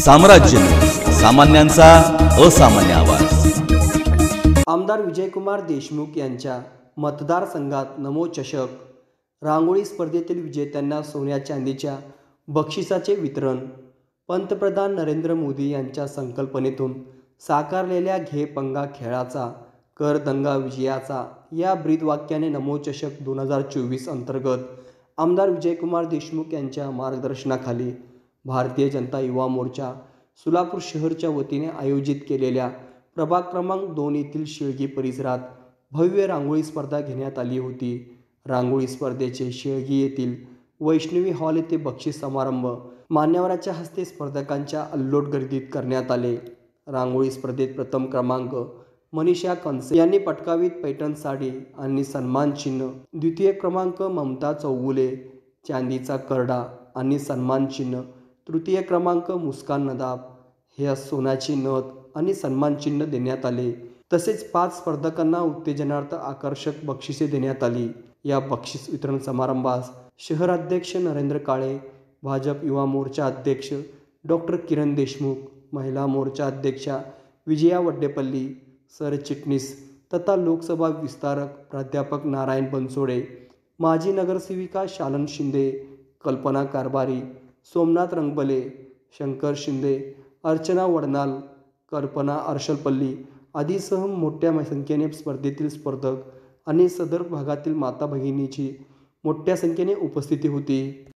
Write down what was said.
साम्राज्य. सामान्यांचा असामान्य आवाज. आमदार विजयकुमार देशमुख यांच्या मतदारसंघात नमो चषक. रांगोळी स्पर्धेतील विजेत्यांना सोन्या चांदीच्या बक्षिसाचे वितरण. पंतप्रधान नरेंद्र मोदी यांच्या संकल्पनेतून साकारलेल्या घे पंगा खेळाचा कर दंगा विजयाचा या ब्रीदवाक्याने नमो चषक दोन हजार चोवीस अंतर्गत आमदार विजयकुमार देशमुख यांच्या मार्गदर्शनाखाली भारतीय जनता युवा मोर्चा सोलापूर शहरच्या वतीने आयोजित केलेल्या प्रभाग क्रमांक दोन येथील शेळगी परिसरात भव्य रांगोळी स्पर्धा घेण्यात आली होती. रांगोळी स्पर्धेचे शेळगी येथील वैष्णवी हॉल येथे बक्षीस समारंभ मान्यवराच्या हस्ते स्पर्धकांच्या अल्लोट गर्दीत करण्यात आले. रांगोळी स्पर्धेत प्रथम क्रमांक मनीषा कंसे यांनी पटकावीत पैठण साडी आणि सन्मान चिन्ह. द्वितीय क्रमांक ममता चौगुले चांदीचा करडा आणि सन्मान चिन्ह. तृतीय क्रमांक मुस्कान नदाब. हे सोन्याची नथ आणि सन्मानचिन्ह देण्यात आले. तसेच पाच स्पर्धकांना उत्तेजनार्थ आकर्षक बक्षिसे देण्यात आली. या बक्षीस वितरण समारंभास शहराध्यक्ष नरेंद्र काळे भाजप युवा मोर्चा अध्यक्ष डॉक्टर किरण देशमुख महिला मोर्चा अध्यक्षा विजया वड्डेपल्ली सरचिटणीस तथा लोकसभा विस्तारक प्राध्यापक नारायण बनसोडे माजी नगरसेविका शालन शिंदे कल्पना कारभारी सोमनाथ रंगबले शंकर शिंदे अर्चना वडनाल कल्पना अर्शलपल्ली आदीसह मोठ्या संख्येने स्पर्धेतील स्पर्धक आणि सदर भागातील माता भगिनीची मोठ्या संख्येने उपस्थिती होती.